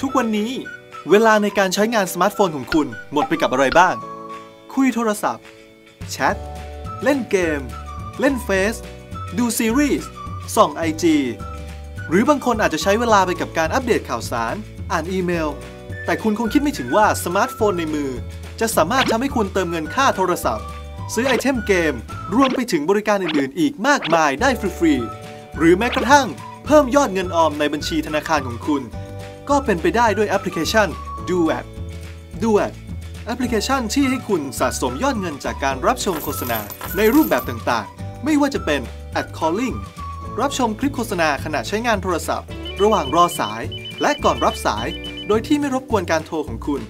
ทุกวันนี้เวลาในการใช้งานสมาร์ทโฟนของคุณหมดไปกับอะไรบ้าง คุยโทรศัพท์ แชท เล่นเกม เล่นเฟซ ดูซีรีส์ ส่องไอจีหรือบางคนอาจจะใช้เวลาไปกับการอัปเดตข่าวสาร อ่านอีเมล แต่คุณคงคิดไม่ถึงว่าสมาร์ทโฟนในมือ จะสามารถทำให้คุณเติมเงินค่าโทรศัพท์ ซื้อไอเทมเกม รวมไปถึงบริการอื่นๆ อีกมากมายได้ฟรีๆ หรือแม้กระทั่งเพิ่มยอดเงินออมในบัญชีธนาคารของคุณ ก็เป็นไปได้ด้วยแอปพลิเคชัน Duet Duet แอปพลิเคชันที่ให้คุณสะสมยอดเงินจากการรับชมโฆษณาในรูปแบบต่างๆ ไม่ว่าจะเป็น Ad Calling รับชมคลิปโฆษณาขณะใช้งานโทรศัพท์ ระหว่างรอสาย และก่อนรับสาย โดยที่ไม่รบกวนการโทรของคุณ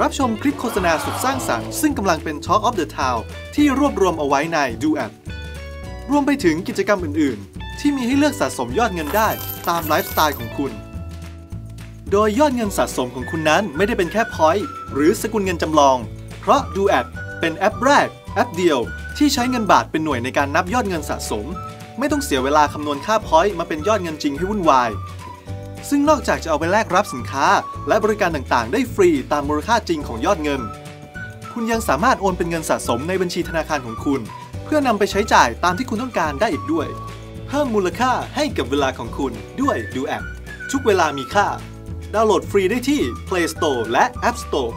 รับชมคลิปโฆษณาสุดสร้างสรรค์ซึ่งกำลังเป็น Talk of the Town ที่รวบรวมเอาไว้ใน Duet รวมไปถึงกิจกรรมอื่น ๆ ที่มีให้เลือกสะสมยอดเงินได้ตามไลฟ์สไตล์ของคุณ โดยยอดเงินสะสมของคุณนั้นไม่ได้เป็นแค่ point หรือสกุลเงินจำลอง เพราะ Duet เป็นแอปแรก แอปเดียว ที่ใช้เงินบาทเป็นหน่วยในการนับยอดเงินสะสม ไม่ต้องเสียเวลาคำนวณค่า point มาเป็นยอดเงินจริงให้วุ่นวาย ซึ่งนอกจากจะเอาไปแลกรับสินค้า และบริการต่างๆ ได้ฟรีตามมูลค่าจริงของยอดเงิน คุณยังสามารถโอนเป็นเงินสะสมในบัญชีธนาคารของคุณ เพื่อนำไปใช้จ่ายตามที่คุณต้องการได้อีกด้วย เพิ่มมูลค่าให้กับเวลาของคุณด้วยดูแอปทุกเวลามีค่า ดาวน์โหลดฟรีได้ที่ Play Store และ App Store